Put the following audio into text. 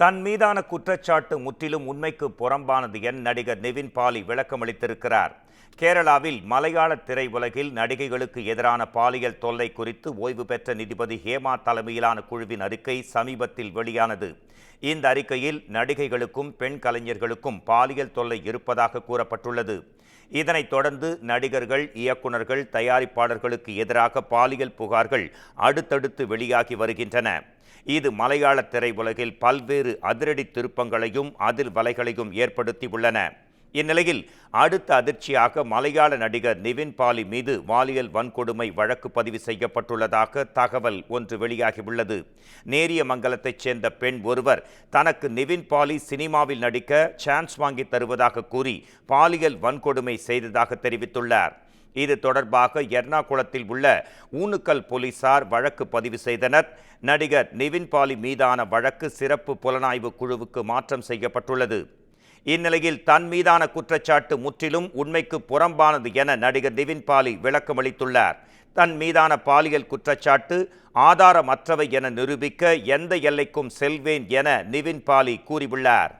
தன் மீதான குற்றச்சாட்டு முற்றிலும் உண்மைக்கு புறம்பானது என் நடிகர் நிவின் பாலி விளக்கமளித்திருக்கிறார். கேரளாவில் மலையாள திரையுலகில் நடிகைகளுக்கு எதிரான பாலியல் தொல்லை குறித்து ஓய்வு பெற்ற நீதிபதி ஹேமா தலைமையிலான குழுவின் அறிக்கை சமீபத்தில் வெளியானது. இந்த அறிக்கையில் நடிகைகளுக்கும் பெண் கலைஞர்களுக்கும் பாலியல் தொல்லை இருப்பதாக கூறப்பட்டுள்ளது. இதனைத் தொடர்ந்து நடிகர்கள் இயக்குனர்கள் தயாரிப்பாளர்களுக்கு எதிராக பாலியல் புகார்கள் அடுத்தடுத்து வெளியாகி வருகின்றன. இது மலையாள திரையுலகில் பல்வேறு அதிரடி திருப்பங்களையும் அதிர்வலைகளையும் ஏற்படுத்தியுள்ளன. இந்நிலையில் அடுத்த அதிர்ச்சியாக மலையாள நடிகர் நிவின் பாலி மீது பாலியல் வன்கொடுமை வழக்கு பதிவு செய்யப்பட்டுள்ளதாக தகவல் ஒன்று வெளியாகியுள்ளது. நேரியமங்கலத்தைச் சேர்ந்த பெண் ஒருவர் தனக்கு நிவின் பாலி சினிமாவில் நடிக்க சான்ஸ் வாங்கி தருவதாக கூறி பாலியல் வன்கொடுமை செய்ததாக தெரிவித்துள்ளார். இது தொடர்பாக எர்ணாகுளத்தில் உள்ள ஊனுக்கல் போலீசார் வழக்கு பதிவு செய்தனர். நடிகர் நிவின் பாலி மீதான வழக்கு சிறப்பு புலனாய்வு குழுவுக்கு மாற்றம் செய்யப்பட்டுள்ளது. இந்நிலையில் தன் மீதான குற்றச்சாட்டு முற்றிலும் உண்மைக்கு புறம்பானது என நடிகர் நிவின் பாலி விளக்கமளித்துள்ளார் தன் மீதான பாலியல் குற்றச்சாட்டு ஆதாரமற்றவை என நிரூபிக்க எந்த எல்லைக்கும் செல்வேன் என நிவின் பாலி கூறியுள்ளார்.